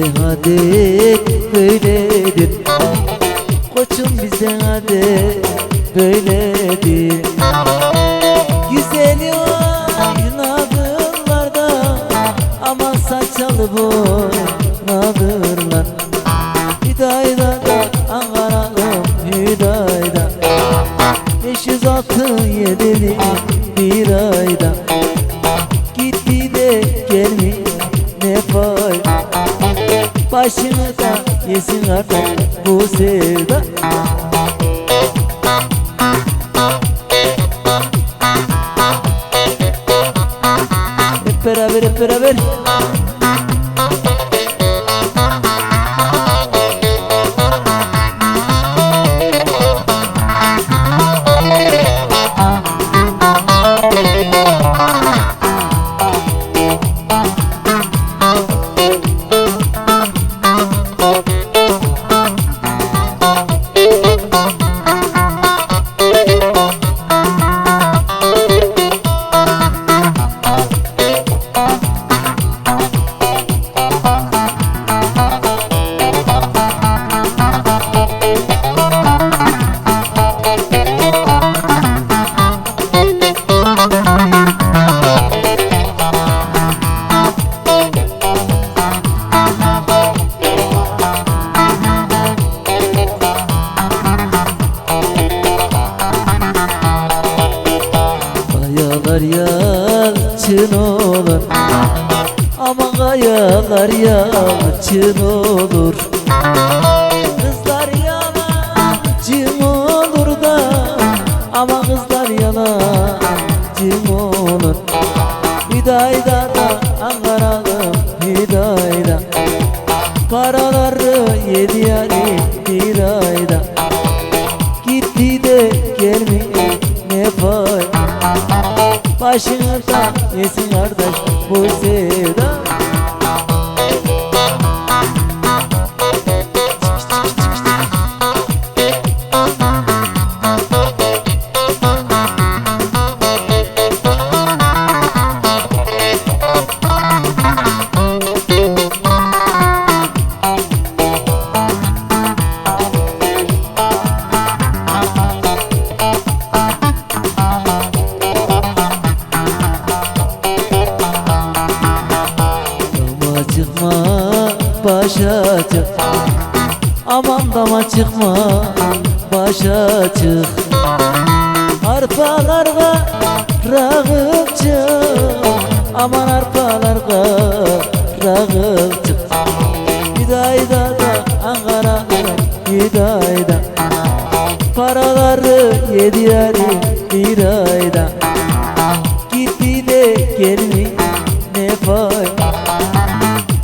hadi öyledir Koçum bize hadi ver, espera, a ver. Hidayda da Ankara'lı Hidayda. Paraları yedi yani bir ayda Gitti de gelmiyor ne fay Başını da yesin artık. Paraları yediler bir ayda. Gitti de gelmi ne fayda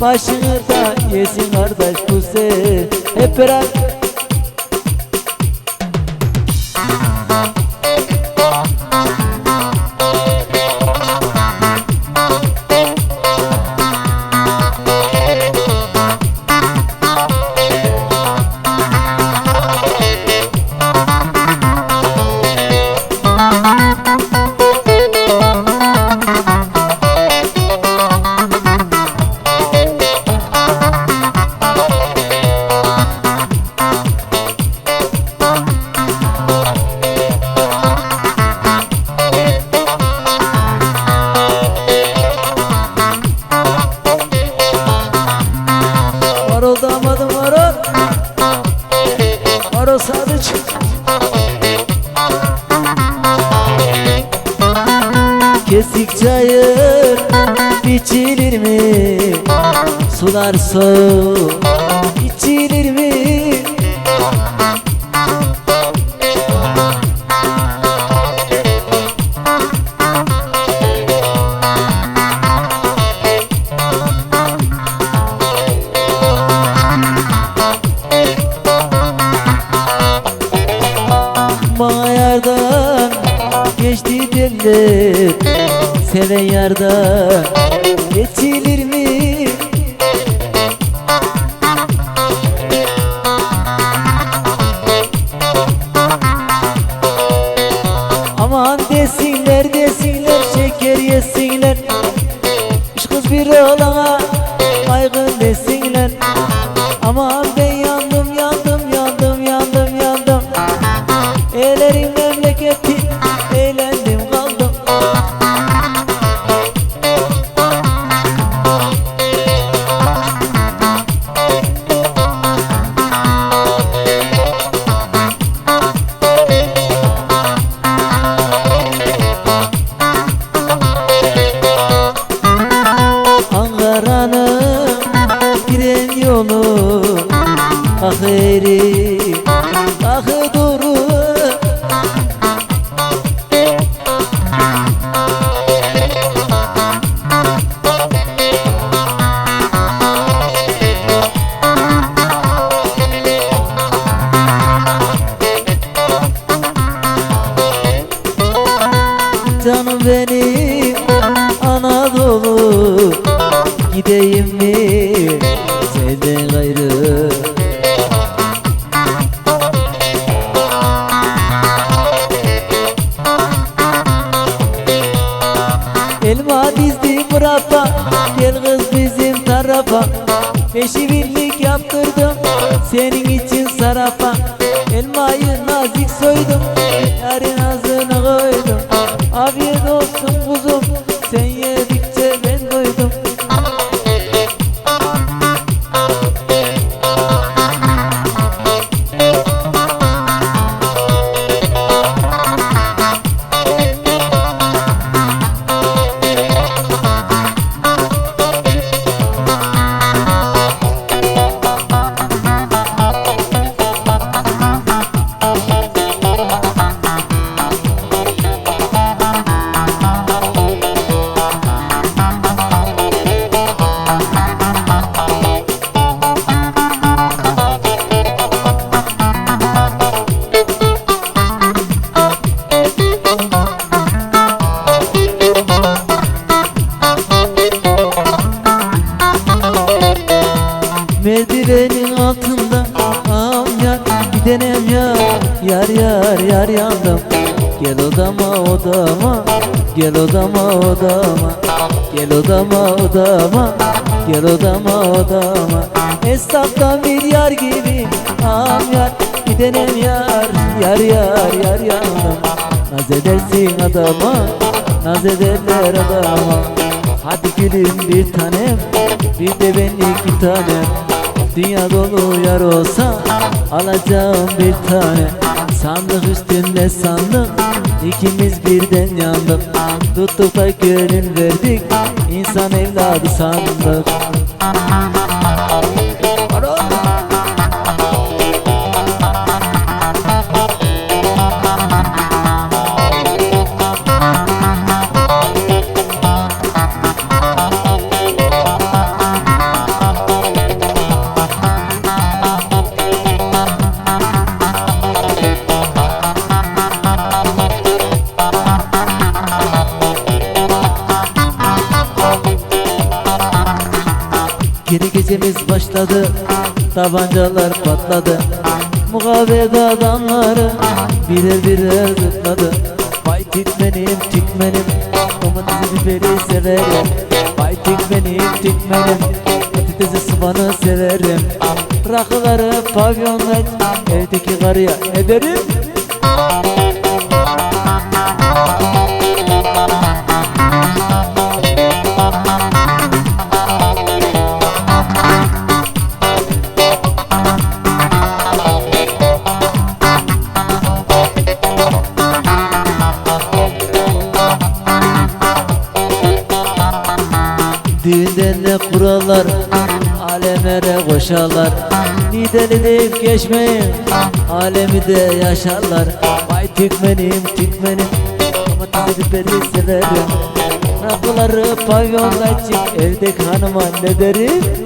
Başını da yesin kardeş bu se Hep beraber kenarda odama Gel odama odama. Esnaftan bir yar gibi am yar gidenem yar Yar yar yar yandım Naz edersin adama Naz ederler adama. Hadi gülüm bir tanem Bir de benlik bir tanem. Dünya dolu yar olsa Alacağım bir tane Sandık üstünde sandık İkimiz birden yandık. Tuttuk da gönül verdik İnsan evladı sandık Gecemiz başladı Tabancalar patladı. Mukavvet adamları Birer birer zıpladı. Vay tikmenim tikmenim Domatesi biberi severim. Vay tikmenim tikmenim Patatesi soğanı severim. Rakıları pavyonlar Evdeki karıya ederim Koşarlar Nideli deyip geçmeyin Alemi de yaşarlar. Vay tükmenim tükmenim Domatesi biberi severim. Rakıları pavyonda çık Evdeki hanıma ne derim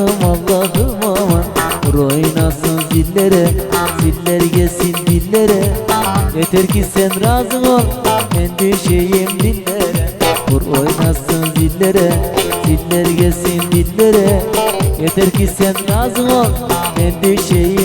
Yandım Allah'ım aman. Vur zillere Ziller gelsin dillere. Yeter ki sen razı ol Ben düşeyim dillere. Vur oynasın zillere Ziller gelsin dillere. Yeter ki sen razı ol Ben düşeyim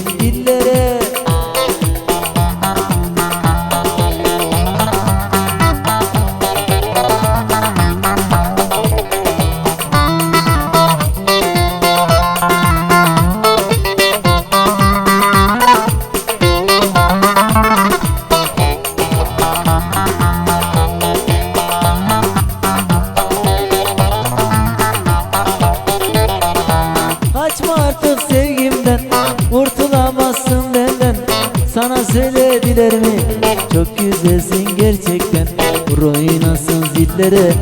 zillere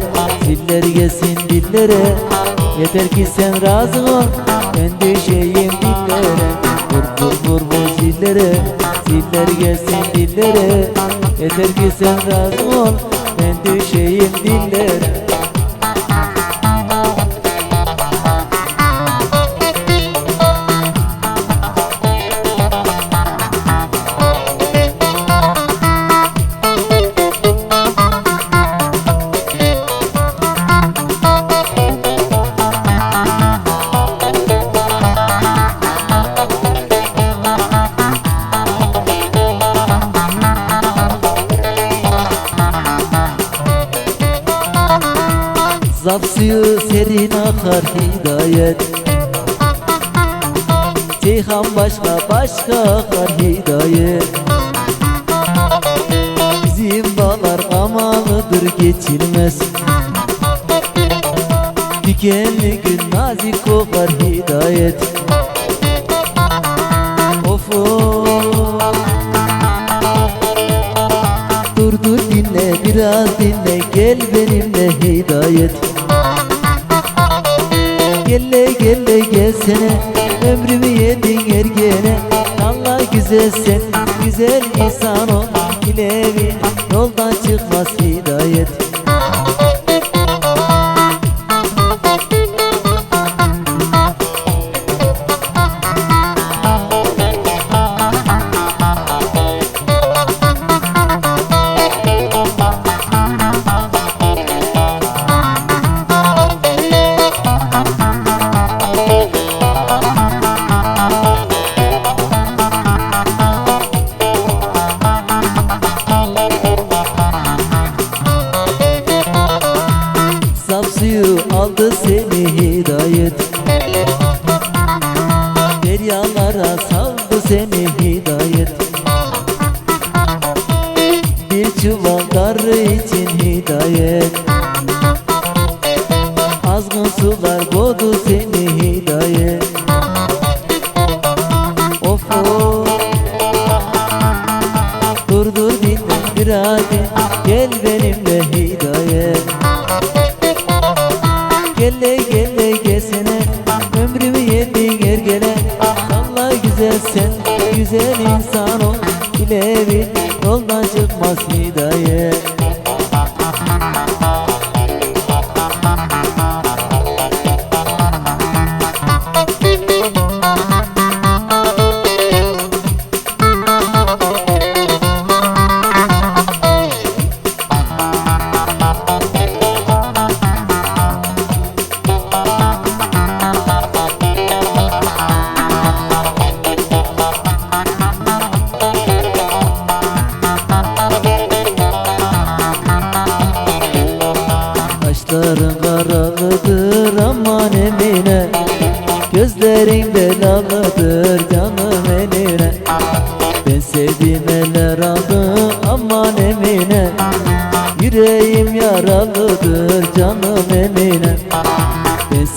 Ziller gelsin dillere. Yeter ki sen razı ol Ben düşeyim dillere. Vur vur vur vur zillere Ziller gelsin dillere. Yeter ki sen razı ol başka akar hidayet. Bizim bağlar kamalıdır geçilmez. Dikenli gün nazik kokar hidayet. Of of. Dur dur dinle biraz dinle gel benimle hidayet. Gelle gelle gelsene Allah güzel insan ol İlevi yoldan çıkmaz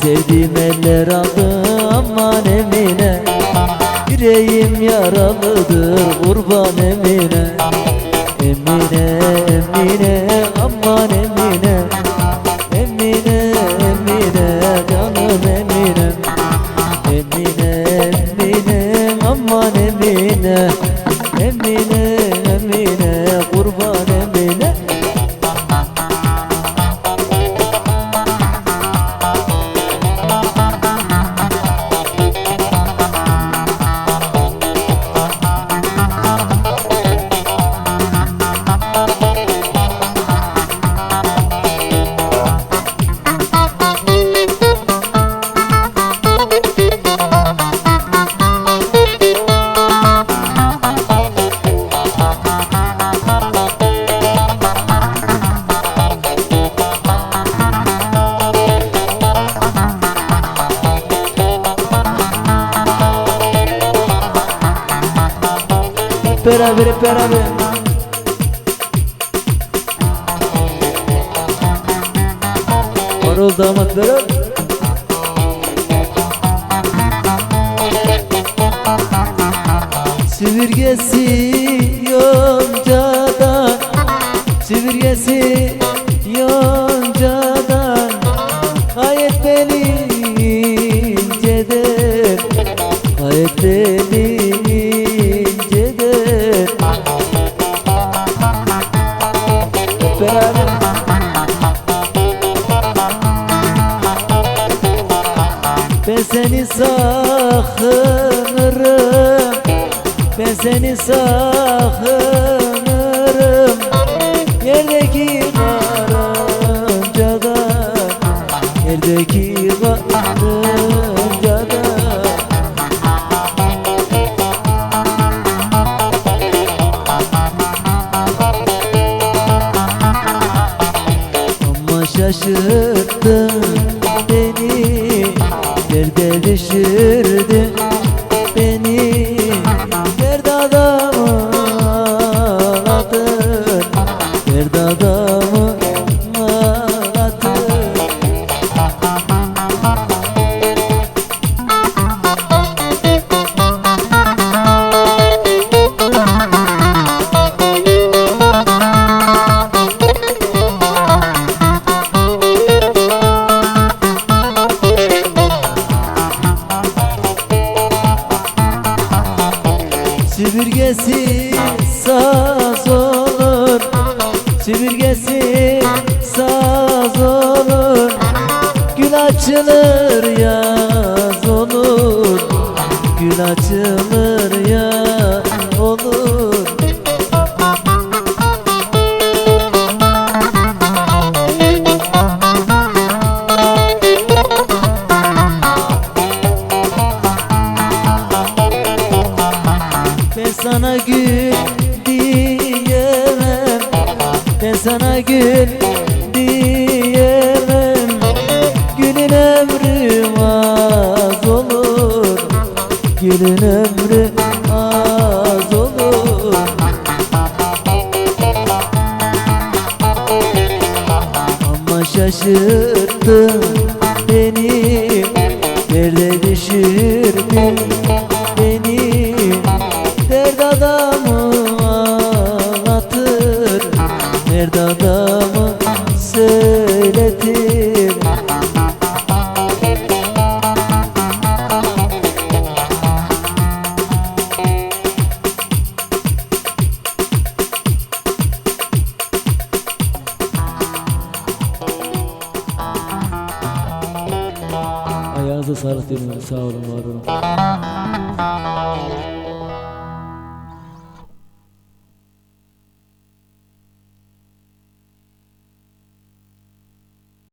Ben sevdiğim eller aldı aman emine. Yüreğim yaralıdır kurban Emine. Emine beraber hep beraber. Varol damatlarım Süpürgesi yoncada Süpürgesi yoncada عيني ساخر